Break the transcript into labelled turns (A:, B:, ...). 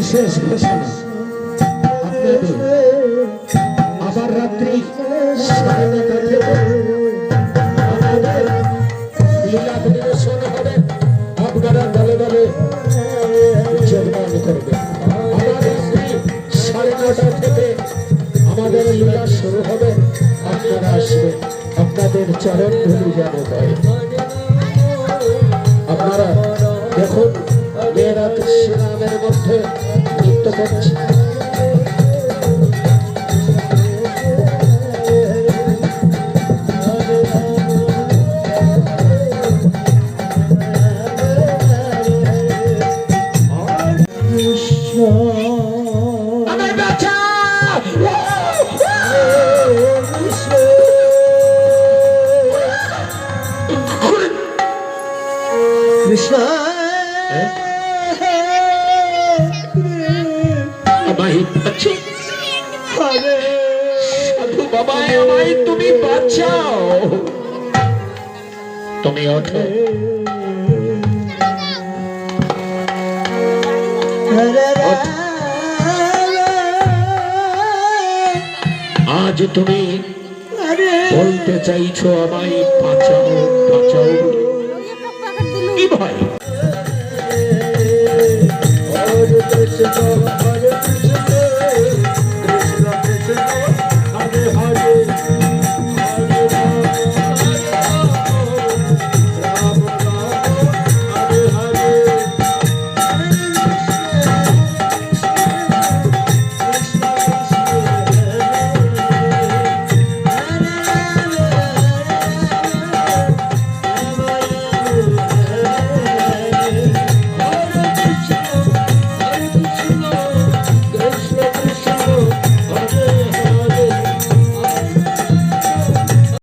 A: বিশেষ ঘোষণা আপনাদের আবার রাত্রি আপনারা দলে দলে যোগদান করবেন। সাড়ে থেকে আমাদের শুরু হবে। আপনারা আসবেন। আপনাদের চরণ হয় মেয়েরা কৃষ্ণামের মধ্যে নৃত্য করছে। বাচ্চা সাধু বাবা আমায় তুমি বাঁচাও। তুমি ওঠো। আজ তুমি বলতে চাইছো আমায় বাঁচাও বাঁচাও।